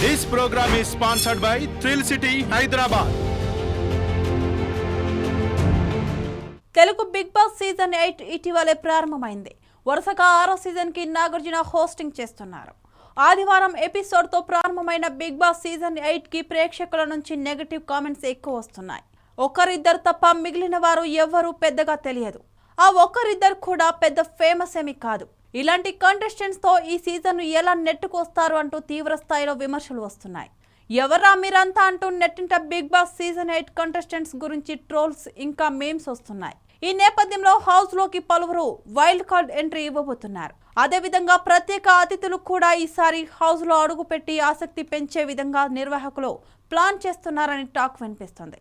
This programme is sponsored by thrill city Hyderabad Telugu Bigg Boss season eight ఇటీవలే ప్రారంభమైంది. వరుసగా ఆరో సీజన్కి నాగార్జున హోస్టింగ్ చేస్తున్నారు. ఆదివారం ఎపిసోడ్తో ప్రారంభమైన బిగ్ బాస్ సీజన్ ఎయిట్కి ప్రేక్షకుల నుంచి నెగటివ్ కామెంట్స్ ఎక్కువ వస్తున్నాయి. ఒకరిద్దరు తప్ప మిగిలిన వారు ఎవ్వరూ పెద్దగా తెలియదు. ఆ ఒక్కరిద్దరు కూడా పెద్ద ఫేమస్ ఏమీ కాదు. ఇలాంటి కంటెస్టెంట్స్తో ఈ సీజన్ ఎలా నెట్టుకొస్తారు అంటూ తీవ్ర స్థాయిలో విమర్శలు వస్తున్నాయి. ఎవరా మీరంతా అంటూ నెట్టింట Bigg Boss season eight contestants గురించి ట్రోల్స్ ఇంకా మేమ్స్ వస్తున్నాయి. ఈ నేపథ్యంలో హౌస్లోకి పలువురు వైల్డ్ కార్డ్ ఎంట్రీ ఇవ్వబోతున్నారు. అదేవిధంగా ప్రత్యేక అతిథులు కూడా ఈసారి హౌస్లో అడుగుపెట్టి ఆసక్తి పెంచే విధంగా నిర్వాహకులు ప్లాన్ చేస్తున్నారని టాక్ వినిపిస్తుంది.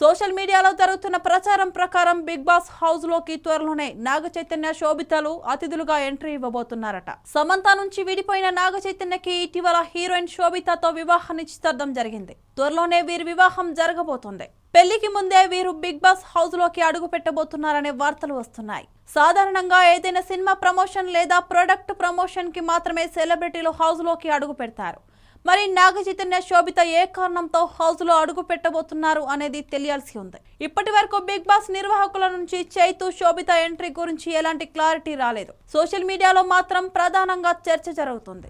సోషల్ మీడియాలో జరుగుతున్న ప్రచారం ప్రకారం బిగ్ బాస్ హౌస్లోకి త్వరలోనే నాగ చైతన్య శోభితలు అతిథులుగా ఎంట్రీ ఇవ్వబోతున్నారట. సమంత నుంచి విడిపోయిన నాగ చైతన్యకి ఇటీవల హీరోయిన్ శోభితతో వివాహ నిశ్చితార్థం జరిగింది. త్వరలోనే వీరి వివాహం జరగబోతోంది. పెళ్ళికి ముందే వీరు బిగ్ బాస్ హౌస్లోకి అడుగు పెట్టబోతున్నారనే వార్తలు వస్తున్నాయి. సాధారణంగా ఏదైనా సినిమా ప్రమోషన్ లేదా ప్రొడక్ట్ ప్రమోషన్కి మాత్రమే సెలబ్రిటీలు హౌస్లోకి అడుగు పెడతారు. మరి నాగచైతన్య శోభిత ఏ కారణంతో హౌస్లో అడుగు పెట్టబోతున్నారు అనేది తెలియాల్సి ఉంది. ఇప్పటి వరకు బిగ్ బాస్ నిర్వాహకుల నుంచి చైతు శోభిత ఎంట్రీ గురించి ఎలాంటి క్లారిటీ రాలేదు. సోషల్ మీడియాలో మాత్రం ప్రధానంగా చర్చ జరుగుతుంది.